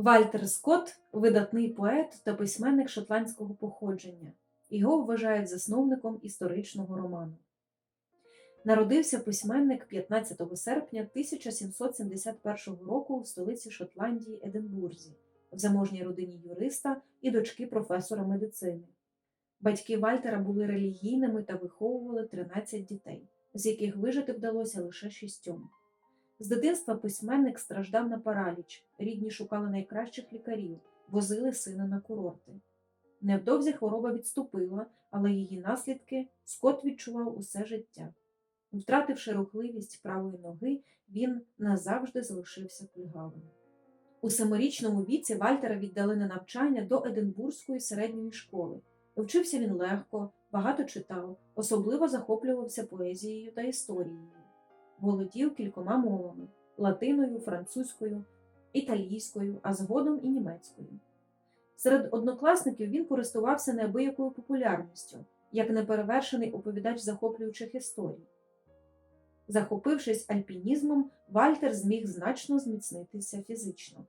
Вальтер Скотт видатний поет та письменник шотландського походження. Його вважають засновником історичного роману. Народився письменник 15 серпня 1771 року в столиці Шотландії Единбурзі, в заможній родині юриста і дочки професора медицини. Батьки Вальтера були релігійними та виховували 13 дітей, з яких вижити вдалося лише шістьом. З дитинства письменник страждав на параліч, рідні шукали найкращих лікарів, возили сина на курорти. Невдовзі хвороба відступила, але її наслідки Скот відчував усе життя. Втративши рухливість правої ноги, він назавжди залишився кульгавим. У семирічному віці Вальтера віддали на навчання до Единбурзької середньої школи. Вчився він легко, багато читав, особливо захоплювався поезією та історією. Володів кількома мовами латиною, французькою, італійською, а згодом і німецькою. Серед однокласників він користувався неабиякою популярністю, як неперевершений оповідач захоплюючих історій. Захопившись альпінізмом, Вальтер зміг значно зміцнитися фізично.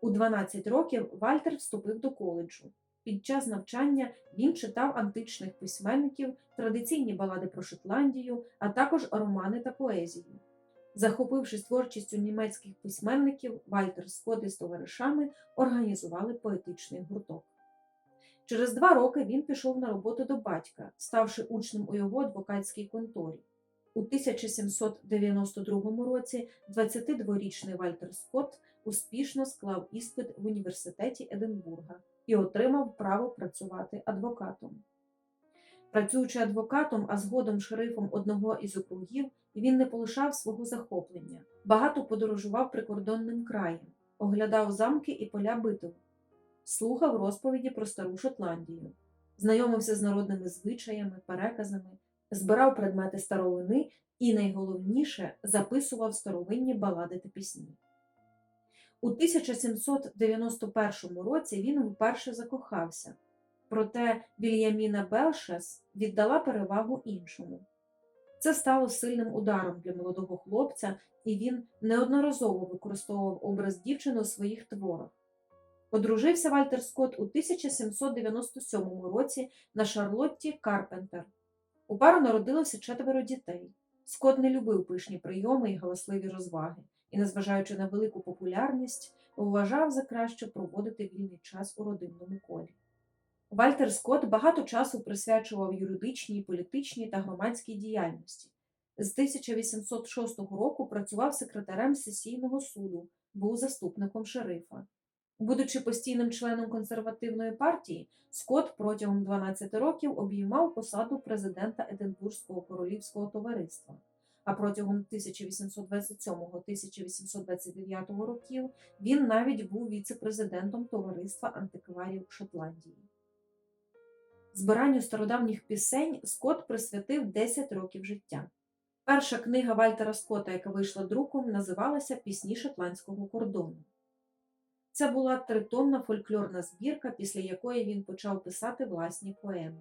У 12 років Вальтер вступив до коледжу. Під час навчання він читав античних письменників, традиційні балади про Шотландію, а також романи та поезію. Захопившись творчістю німецьких письменників, Вальтер Скотт із товаришами організували поетичний гурток. Через два роки він пішов на роботу до батька, ставши учнем у його адвокатській конторі. У 1792 році 22-річний Вальтер Скотт успішно склав іспит в університеті Единбурга і отримав право працювати адвокатом. Працюючи адвокатом, а згодом шерифом одного із округів, він не полишав свого захоплення, багато подорожував прикордонним краєм, оглядав замки і поля битв, слухав розповіді про стару Шотландію, знайомився з народними звичаями, переказами, збирав предмети старовини і, найголовніше, записував старовинні балади та пісні. У 1791 році він вперше закохався, проте Вільяміна Белшес віддала перевагу іншому. Це стало сильним ударом для молодого хлопця, і він неодноразово використовував образ дівчини у своїх творах. Одружився Вальтер Скотт у 1797 році на Шарлотті Карпентер. У пару народилося четверо дітей. Скотт не любив пишні прийоми і галасливі розваги і, незважаючи на велику популярність, вважав за краще проводити вільний час у родинному колі. Вальтер Скотт багато часу присвячував юридичній, політичній та громадській діяльності. З 1806 року працював секретарем сесійного суду, був заступником шерифа. Будучи постійним членом консервативної партії, Скотт протягом 12 років обіймав посаду президента Единбурзького королівського товариства а протягом 1827-1829 років він навіть був віце-президентом Товариства антикварів Шотландії. Збиранню стародавніх пісень Скотт присвятив 10 років життя. Перша книга Вальтера Скотта, яка вийшла друком, називалася Пісні шотландського кордону. Це була тритонна фольклорна збірка, після якої він почав писати власні поеми.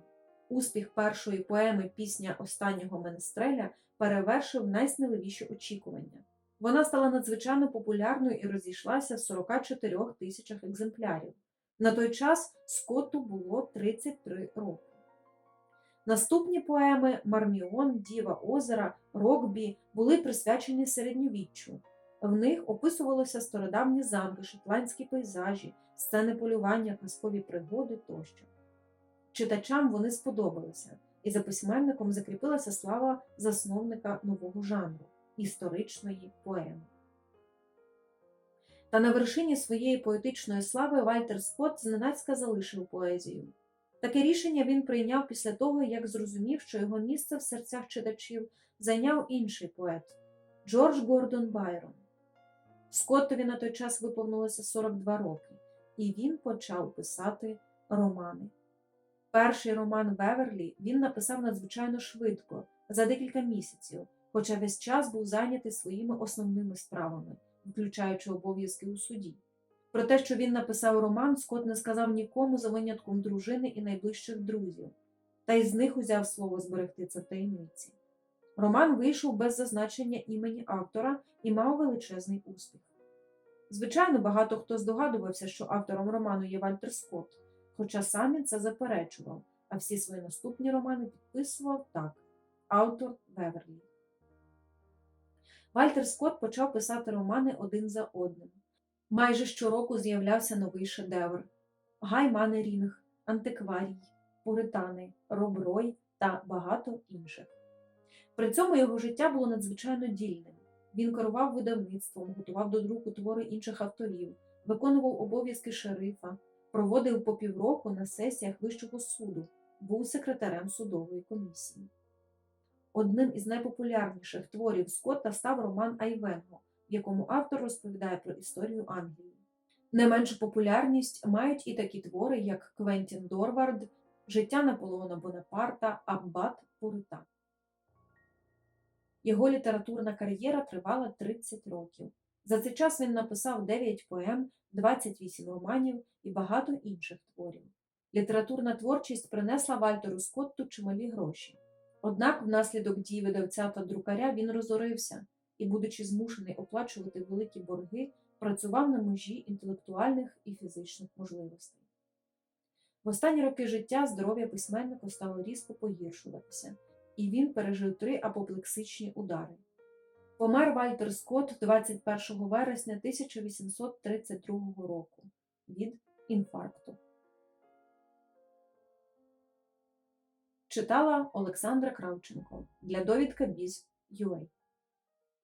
Успіх першої поеми Пісня останнього менестреля перевершив найсміливіші очікування. Вона стала надзвичайно популярною і розійшлася в 44 тисячах екземплярів. На той час Скотту було 33 роки. Наступні поеми Марміон, Діва Озера, Рокбі були присвячені середньовіччю. В них описувалися стародавні замки, шотландські пейзажі, сцени полювання, казкові пригоди тощо. Читачам вони сподобалися, і за письменником закріпилася слава засновника нового жанру історичної поеми. Та на вершині своєї поетичної слави Вальтер Скотт зненацька залишив поезію. Таке рішення він прийняв після того, як зрозумів, що його місце в серцях читачів зайняв інший поет Джордж Гордон Байрон. Скоттові на той час виповнилося 42 роки, і він почав писати романи. Перший роман Веверлі він написав надзвичайно швидко, за декілька місяців, хоча весь час був зайнятий своїми основними справами, включаючи обов'язки у суді. Про те, що він написав роман, Скотт не сказав нікому за винятком дружини і найближчих друзів, та й з них узяв слово зберегти це в таємниці. Роман вийшов без зазначення імені автора і мав величезний успіх. Звичайно, багато хто здогадувався, що автором роману є Вальтер Скотт, хоча сам він це заперечував, а всі свої наступні романи підписував так автор Веверлі. Вальтер Скотт почав писати романи один за одним. Майже щороку з'являвся новий шедевр Гай Манерінг, Антикварій, Пуритани, Роб Рой та багато інших. При цьому його життя було надзвичайно дільним. Він керував видавництвом, готував до друку твори інших авторів, виконував обов'язки шерифа, проводив по півроку на сесіях Вищого суду, був секретарем судової комісії. Одним із найпопулярніших творів Скотта став роман Айвенго, в якому автор розповідає про історію Англії. Не меншу популярність мають і такі твори, як Квентін Дорвард, Життя Наполеона Бонапарта, Аббат Пуритан. Його літературна кар'єра тривала 30 років. За цей час він написав 9 поем, 28 романів і багато інших творів. Літературна творчість принесла Вальтеру Скотту чималі гроші. Однак, внаслідок дій видавця та друкаря він розорився і, будучи змушений оплачувати великі борги, працював на межі інтелектуальних і фізичних можливостей. В останні роки життя здоров'я письменника стало різко погіршуватися, і він пережив три апоплексичні удари. Помер Вальтер Скотт 21 вересня 1832 року від інфаркту. Читала Олександра Кравченко для довідка Біз.UA